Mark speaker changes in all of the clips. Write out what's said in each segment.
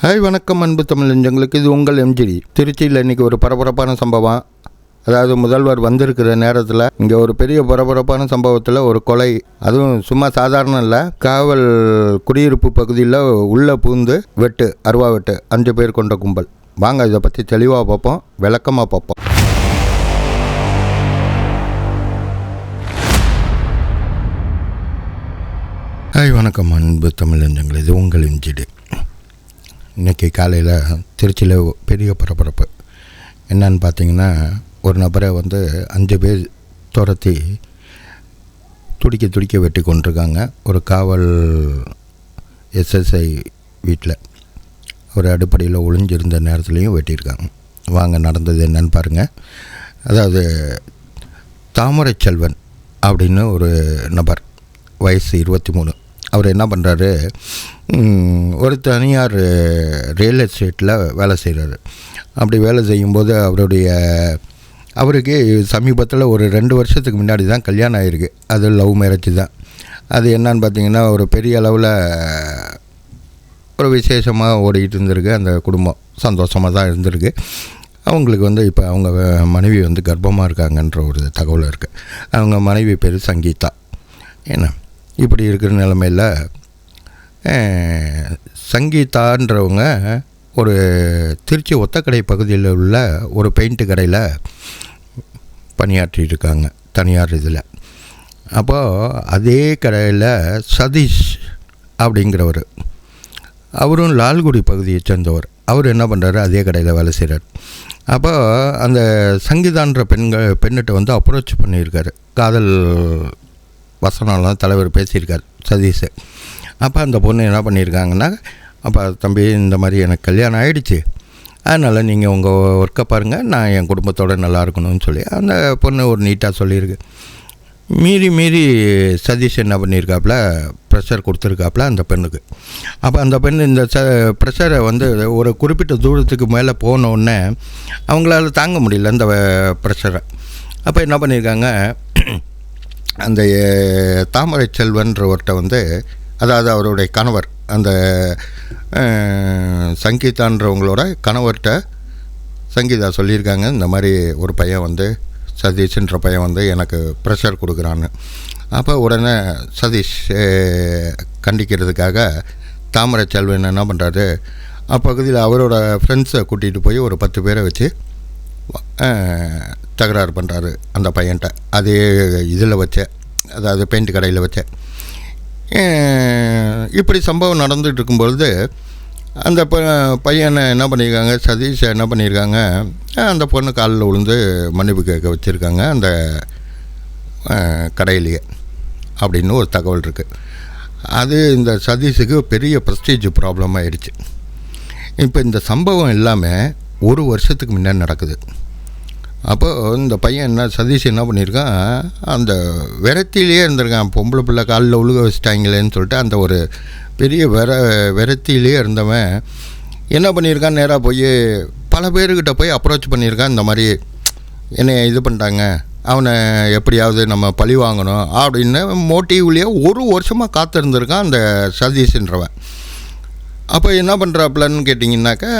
Speaker 1: Hi வணக்கம் அன்பு தமிழஞ்சங்களுக்கு இது உங்கள் எம்ஜிடி திருச்சியில் இன்றைக்கி ஒரு பரபரப்பான சம்பவம். அதாவது முதல்வர் வந்திருக்கிற நேரத்தில் இங்கே ஒரு பெரிய பரபரப்பான சம்பவத்தில் ஒரு கொலை. அதுவும் சும்மா சாதாரணம் இல்லை. காவல் குடியிருப்பு பகுதியில் உள்ளே பூந்து வெட்டு அருவா வெட்டு அஞ்சு பேர் கொண்ட கும்பல். வாங்க இதை பற்றி தெளிவாக பார்ப்போம் விளக்கமாக பார்ப்போம். ஹாய் வணக்கம் அன்பு தமிழஞ்சங்கள் இது உங்கள் எம்ஜிடி இன்றைக்கி காலையில் திருச்சியில் பெரிய பரபரப்பு. என்னன்னு பார்த்தீங்கன்னா ஒரு நபரை வந்து அஞ்சு பேர் துரத்தி துடிக்க துடிக்க வெட்டி கொண்டிருக்காங்க. ஒரு காவல் எஸ்எஸ்ஐ வீட்டில் ஒரு அடிப்படையில் ஒளிஞ்சிருந்த நேரத்துலையும் வெட்டியிருக்காங்க. வாங்க நடந்தது என்னன்னு பாருங்கள் அதாவது தாமரை செல்வன் அப்படின்னு ஒரு நபர் வயசு இருபத்தி மூணு. அவர் என்ன பண்ணுறாரு ஒரு தனியார் ரியல் எஸ்டேட்டில் வேலை செய்கிறாரு அப்படி வேலை செய்யும்போது அவருடைய அவருக்கு சமீபத்தில் ஒரு ரெண்டு வருஷத்துக்கு முன்னாடி தான் கல்யாணம் ஆகிருக்கு அது லவ் மேரேஜ் தான். அது என்னன்னு பார்த்தீங்கன்னா ஒரு பெரிய அளவில் ஒரு விசேஷமாக ஓடிக்கிட்டு இருந்திருக்கு. அந்த குடும்பம் சந்தோஷமாக தான் இருந்திருக்கு. அவங்களுக்கு வந்து இப்போ அவங்க மனைவி வந்து கர்ப்பமாக இருக்காங்கன்ற ஒரு தகவல் இருக்குது அவங்க மனைவி பேர் சங்கீதா. என்ன? இப்படி இருக்கிற நிலமையில் சங்கீதான்றவங்க ஒரு திருச்சி ஒத்தக்கடை பகுதியில் உள்ள ஒரு பெயிண்ட்டு கடையில் பணியாற்றிட்டு இருக்காங்க தனியார் இதில். அப்போது அதே கடையில் சதீஷ் அப்படிங்கிறவர் அவரும் லால்குடி பகுதியை சேர்ந்தவர். அவர் என்ன பண்ணுறாரு அதே கடையில் வேலை செய்கிறார் அப்போ அந்த சங்கீதான்ற பெண்கள் பெண்ணிட்ட வந்து அப்ரோச் பண்ணியிருக்காரு. காதல் வசனம்லாம் தலைவர் பேசியிருக்கார் சதீஷ். அப்போ அந்த பொண்ணு என்ன பண்ணியிருக்காங்கன்னா அப்போ தம்பி இந்த மாதிரி எனக்கு கல்யாணம் ஆகிடுச்சு அதனால் நீங்கள் உங்கள் ஒர்க்கை பாருங்கள் நான் என் குடும்பத்தோடு நல்லா இருக்கணும்னு சொல்லி அந்த பொண்ணு ஒரு நீட்டாக சொல்லியிருக்கு. மீறி மீறி சதீஷ் என்ன பண்ணியிருக்காப்புல ப்ரெஷர் கொடுத்துருக்காப்புல அந்த பெண்ணுக்கு. அப்போ அந்த பெண் இந்த ச ப்ரெஷரை வந்து ஒரு குறிப்பிட்ட தூரத்துக்கு மேலே போனோடனே அவங்களால தாங்க முடியல அந்த ப்ரெஷரை அப்போ என்ன பண்ணியிருக்காங்க அந்த தாமரை செல்வன்றவர்கிட்ட வந்து அதாவது அவருடைய கணவர் அந்த சங்கீதான்றவங்களோட கணவர்கிட்ட சங்கீதா சொல்லியிருக்காங்க. இந்த மாதிரி ஒரு பையன் வந்து சதீஷ்ன்ற பையன் வந்து எனக்கு ப்ரெஷர் கொடுக்குறான்னு. அப்போ உடனே சதீஷ் கண்டிக்கிறதுக்காக தாமரை செல்வன் என்ன பண்ணுறாரு அப்பகுதியில் அவரோட ஃப்ரெண்ட்ஸை கூட்டிகிட்டு போய் ஒரு பத்து பேரை வச்சு தகராறு பண்ணுறாரு அந்த பையன்கிட்ட அதே இதில் வச்ச அதாவது பெயிண்ட் கடையில் வச்ச. இப்படி சம்பவம் நடந்துகிட்டு இருக்கும்பொழுது அந்த ப பையனை என்ன பண்ணியிருக்காங்க சதீஷ் என்ன பண்ணியிருக்காங்க அந்த பொண்ணு காலில் விழுந்து மன்னிப்பு கேட்க வச்சுருக்காங்க அந்த கடையிலேயே அப்படின்னு ஒரு தகவல் இருக்குது அது இந்த சதீஷுக்கு பெரிய ப்ரெஸ்டீஜ் ப்ராப்ளம் ஆயிடுச்சு. இப்போ இந்த சம்பவம் எல்லாமே ஒரு வருஷத்துக்கு முன்னாடி நடக்குது. அப்போ இந்த பையன் என்ன சதீஷ் என்ன பண்ணியிருக்கான் அந்த விரத்திலேயே இருந்திருக்கான். பொம்பளை பிள்ளை காலில் உழுக வச்சிட்டாங்களேன்னு சொல்லிட்டு அந்த ஒரு பெரிய விர விரத்திலேயே இருந்தவன் என்ன பண்ணியிருக்கான் நேராக போய் பல பேர்கிட்ட போய் அப்ரோச் பண்ணியிருக்கான். இந்த மாதிரி என்னை இது பண்ணிட்டாங்க அவனை எப்படியாவது நம்ம பழி வாங்கணும் அப்படின்னு மோட்டிவ்லேயே ஒரு வருஷமாக காத்திருந்திருக்கான் அந்த சதீஷ்ன்றவன். அப்போ என்ன பண்ணுறாப்புலன்னு கேட்டிங்கன்னாக்கா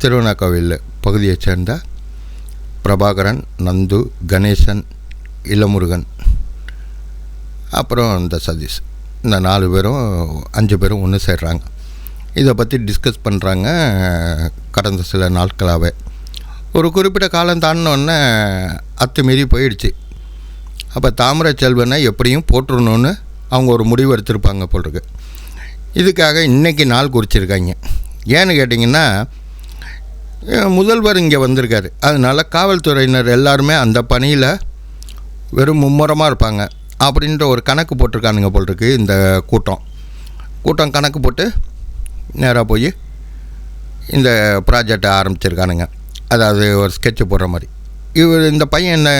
Speaker 1: திருவண்ணாக்கோவில் பகுதியைச் சேர்ந்த பிரபாகரன் நந்து கணேசன் இளமுருகன் அப்புறம் இந்த சதீஷ். இந்த நாலு பேரும் அஞ்சு பேரும் ஒன்று சேர்றாங்க. இதை பற்றி டிஸ்கஸ் பண்ணுறாங்க கடந்த சில நாட்களாகவே ஒரு குறிப்பிட்ட காலம் தாண்டினோடனே அத்துமீறி போயிடுச்சு. அப்போ தாமரை செல்வனை எப்படியும் போட்டுடணுன்னு அவங்க ஒரு முடிவு எடுத்திருப்பாங்க போல் இருக்கு. இதுக்காக இன்றைக்கி நாள் குறிச்சிருக்காங்க. ஏன்னு கேட்டிங்கன்னா முதல்வர் இங்கே வந்திருக்காரு. அதனால காவல்துறையினர் எல்லாருமே அந்த பணியில் வெறும் மும்முரமாக இருப்பாங்க. அப்படின்ற ஒரு கணக்கு போட்டிருக்கானுங்க போல் இருக்கு இந்த கூட்டம். கூட்டம் கணக்கு போட்டு நேராக போய் இந்த ப்ராஜெக்டை ஆரம்பிச்சிருக்கானுங்க. அதாவது ஒரு ஸ்கெட்சு போடுற மாதிரி. இவர் இந்த பையன் என்ன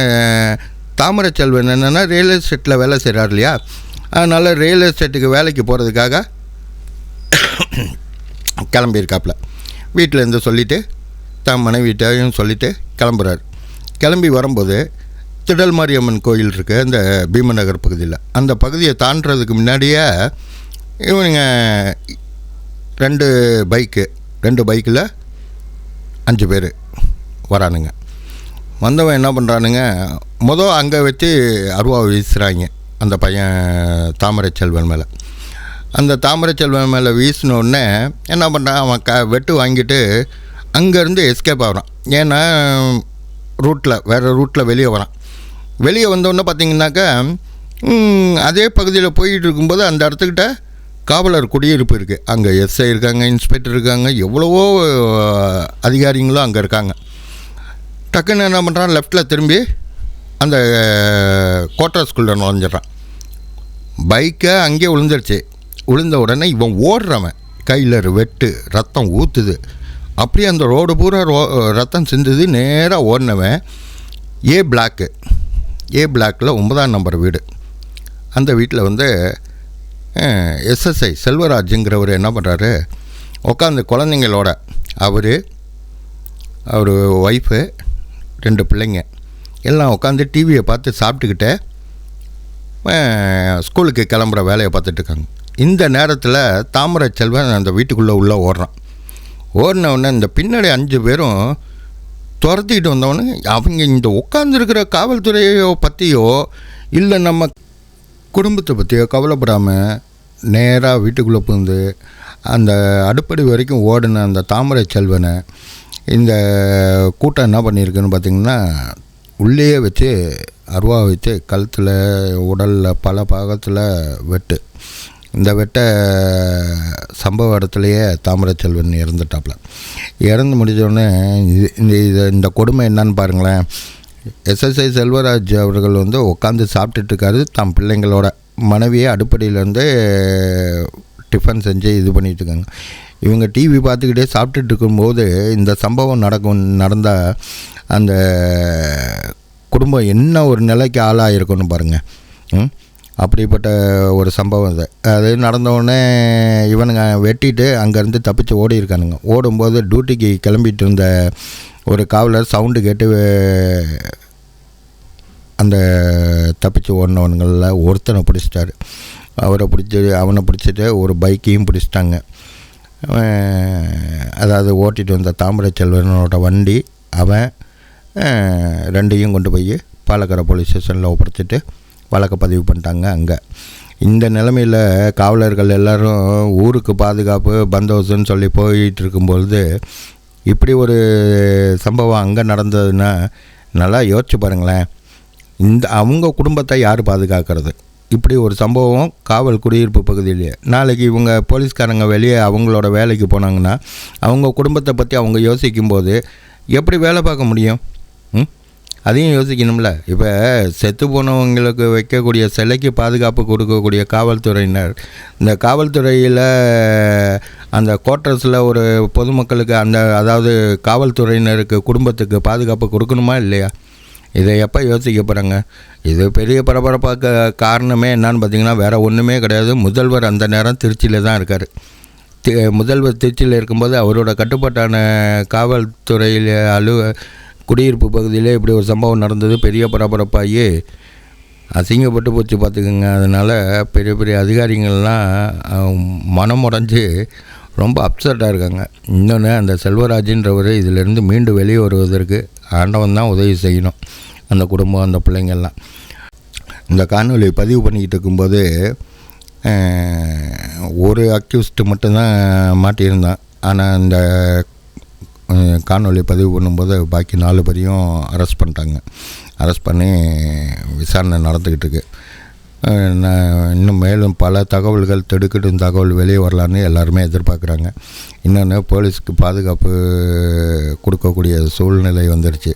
Speaker 1: தாமரை செல்வன் என்னென்னா ரியல் எஸ்டேட்டில் வேலை செய்கிறார் இல்லையா? அதனால் ரியல் எஸ்டேட்டுக்கு வேலைக்கு போகிறதுக்காக கிளம்பியிருக்காப்புல. வீட்டிலேருந்து சொல்லிவிட்டு தான் மனைவிட்டையும் சொல்லிவிட்டு கிளம்புறாரு. கிளம்பி வரும்போது திடல் மாரியம்மன் கோயில் இருக்குது அந்த பீமநகர் பகுதியில். அந்த பகுதியை தாண்டுறதுக்கு முன்னாடியே இவனுங்க ரெண்டு பைக்கு ரெண்டு பைக்கில் அஞ்சு பேர் வரானுங்க. வந்தவன் என்ன பண்ணுறானுங்க மொதல் அங்கே வச்சு அருவா வீசுகிறாங்க அந்த பையன் தாமரை செல்வன் மேலே. அந்த தாமரை செல்வன் மேலே வீசினோடனே என்ன பண்ணுறான் அவன் க வெட்டு வாங்கிட்டு அங்கேருந்து எஸ்கேப் ஆகிறான். ஏன்னா ரூட்டில் வேறு ரூட்டில் வெளியே வரான். வெளியே வந்தோடனே பார்த்தீங்கன்னாக்கா அதே பகுதியில் போயிட்டு இருக்கும்போது அந்த இடத்துக்கிட்ட காவலர் குடியிருப்பு இருக்குது அங்கே எஸ்ஐ இருக்காங்க இன்ஸ்பெக்டர் இருக்காங்க எவ்வளவோ அதிகாரிங்களும் அங்கே இருக்காங்க. டக்குன்னு என்ன பண்ணுறான் லெஃப்ட்டில் திரும்பி அந்த கோட்டர்ஸ்குள்ளே நுழைஞ்சிட்றான். பைக்கை அங்கேயே விழுந்துருச்சு விழுந்த உடனே இவன் ஓடுறவன். கையில் வெட்டு ரத்தம் ஊற்றுது அப்படியே அந்த ரோடு பூரா ரோ ரத்தம் சிந்துது. நேராக ஓடினவன் ஏ பிளாக்கு ஏ பிளாக்கில் ஒன்பதாம் நம்பர் வீடு. அந்த வீட்டில் வந்து எஸ்எஸ்ஐ செல்வராஜுங்கிறவர் என்ன பண்ணுறாரு உட்காந்து குழந்தைங்களோட. அவர் அவர் ஒய்ஃபு ரெண்டு பிள்ளைங்க. எல்லாம் உட்காந்து டிவியை பார்த்து சாப்பிட்டுக்கிட்டே ஸ்கூலுக்கு கிளம்புற வேலையை பார்த்துட்ருக்காங்க இந்த நேரத்தில் தாமரை செல்வன் அந்த வீட்டுக்குள்ளே உள்ளே ஓடுறான். ஓடினவுடனே இந்த பின்னாடி அஞ்சு பேரும் துரத்திக்கிட்டு வந்தவொடனே அவங்க இந்த உட்காந்துருக்கிற காவல்துறையோ பற்றியோ இல்லை நம்ம குடும்பத்தை பற்றியோ கவலைப்படாமல் நேராக வீட்டுக்குள்ளே புகுந்து அந்த அடுப்படி வரைக்கும் ஓடின அந்த தாமரை செல்வனை இந்த கூட்டம் என்ன பண்ணியிருக்குன்னு பார்த்திங்கன்னா உள்ளேயே வச்சு அருவா வச்சு கழுத்தில் உடலில் பல பாகத்தில் வெட்டு. இந்த வெட்ட சம்பவ இடத்துலையே தாமரை செல்வன் இறந்துட்டாப்புல இறந்து முடிஞ்சோடனே இது இந்த இது இந்த கொடுமை என்னன்னு பாருங்களேன். எஸ்எஸ்ஐ செல்வராஜ் அவர்கள் வந்து உட்காந்து சாப்பிட்டுட்டு இருக்காரு. தம் பிள்ளைங்களோட மனைவியை அடுப்படியிலேருந்து டிஃபன் செஞ்சு இது பண்ணிட்டு இருக்காங்க. இவங்க டிவி பார்த்துக்கிட்டே சாப்பிட்டுட்டு இருக்கும்போது இந்த சம்பவம் நடக்கும் நடந்தால் அந்த குடும்பம் என்ன ஒரு நிலைக்கு ஆளாயிருக்குன்னு பாருங்கள் ம்? அப்படிப்பட்ட ஒரு சம்பவம் இது. அது நடந்தவுடனே இவனுங்க வெட்டிட்டு அங்கேருந்து தப்பிச்சு ஓடி இருக்கானுங்க ஓடும்போது டியூட்டிக்கு கிளம்பிட்டு இருந்த ஒரு காவலர் சவுண்டு கேட்டு அந்த தப்பிச்சு ஓடினவனுங்களில் ஒருத்தனை பிடிச்சிட்டாரு. அவரை பிடிச்சி அவனை பிடிச்சிட்டு ஒரு பைக்கையும் பிடிச்சிட்டாங்க. அவன் அதாவது ஓட்டிட்டு வந்த தாமரை செல்வனோட வண்டி அவன் ரெண்டையும் கொண்டு போய் பாலக்கரை போலீஸ் ஸ்டேஷனில் ஒப்படைச்சிட்டு வழக்கு பதிவு பண்ணிட்டாங்க அங்கே. இந்த நிலமையில் காவலர்கள் எல்லாரும் ஊருக்கு பாதுகாப்பு பந்தோபஸ்துன்னு சொல்லி போயிட்டு இருக்கும்பொழுது இப்படி ஒரு சம்பவம் அங்கே நடந்ததுன்னா நல்லா யோசிச்சு பாருங்களேன். இந்த அவங்க குடும்பத்தை யார் பாதுகாக்கிறது? இப்படி ஒரு சம்பவம் காவல் குடியிருப்பு பகுதியிலேயே. நாளைக்கு இவங்க போலீஸ்காரங்க வெளியே அவங்களோட வேலைக்கு போனாங்கன்னா அவங்க குடும்பத்தை பற்றி அவங்க யோசிக்கும்போது எப்படி வேலை பார்க்க முடியும்? ம்? அதையும் யோசிக்கணும்ல. இப்போ செத்து போனவங்களுக்கு வைக்கக்கூடிய சிலைக்கு பாதுகாப்பு கொடுக்கக்கூடிய காவல்துறையினர். இந்த காவல்துறையில் அந்த குவார்ட்டர்ஸில் ஒரு பொதுமக்களுக்கு அந்த அதாவது காவல்துறையினருக்கு குடும்பத்துக்கு பாதுகாப்பு கொடுக்கணுமா இல்லையா? இதை எப்போ யோசிக்க போகிறாங்க இது பெரிய பரபரப்பாக காரணமே என்னன்னு பார்த்தீங்கன்னா வேறு ஒன்றுமே கிடையாது. முதல்வர் அந்த நேரம் திருச்சியில் தான் இருக்கார். தி- முதல்வர் திருச்சியில் இருக்கும்போது அவரோட கட்டுப்பாட்டான காவல்துறையில் அலுவல் குடியிருப்பு பகுதியிலே இப்படி ஒரு சம்பவம் நடந்தது. பெரிய பரபரப்பாகி அசிங்கப்பட்டு போச்சு பார்த்துக்குங்க. அதனால் பெரிய பெரிய அதிகாரிகள்லாம் மனம் உடஞ்சி ரொம்ப அப்செட்டாக இருக்காங்க. இன்னொன்று அந்த செல்வராஜன்றவர் இதிலிருந்து மீண்டு வெளியே வருவதற்கு ஆண்டவன் தான் உதவி செய்யணும். அந்த குடும்பம் அந்த பிள்ளைங்கள்லாம். இந்த காணொலியை பதிவு பண்ணிக்கிட்டு இருக்கும்போது ஒரு அக்யூஸ்டு மட்டும்தான் மாட்டியிருந்தான். ஆனால் இந்த காணொலி பதிவு பண்ணும்போது பாக்கி நாலு பேரையும் அரெஸ்ட் பண்ணிட்டாங்க. அரெஸ்ட் பண்ணி விசாரணை நடந்துக்கிட்டு இருக்கு நான் இன்னும் மேலும் பல தகவல்கள் திடுக்கிடும் தகவல் வெளியே வரலான்னு எல்லாருமே எதிர்பார்க்குறாங்க. இன்னொன்று போலீஸ்க்கு பாதுகாப்பு கொடுக்கக்கூடிய சூழ்நிலை வந்துருச்சு.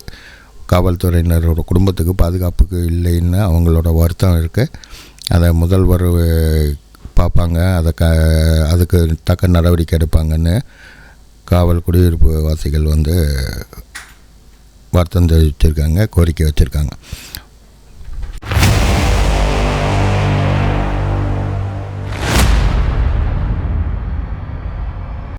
Speaker 1: காவல்துறையினரோட குடும்பத்துக்கு பாதுகாப்புக்கு இல்லைன்னு அவங்களோட வருத்தம் இருக்குது அதை முதல்வர் பார்ப்பாங்க. அதை க அதுக்கு தக்க நடவடிக்கை எடுப்பாங்கன்னு காவல் குடியிருப்பு வாசிகள் வந்து வருத்தம் தெரிவிச்சிருக்காங்க கோரிக்கை வச்சுருக்காங்க.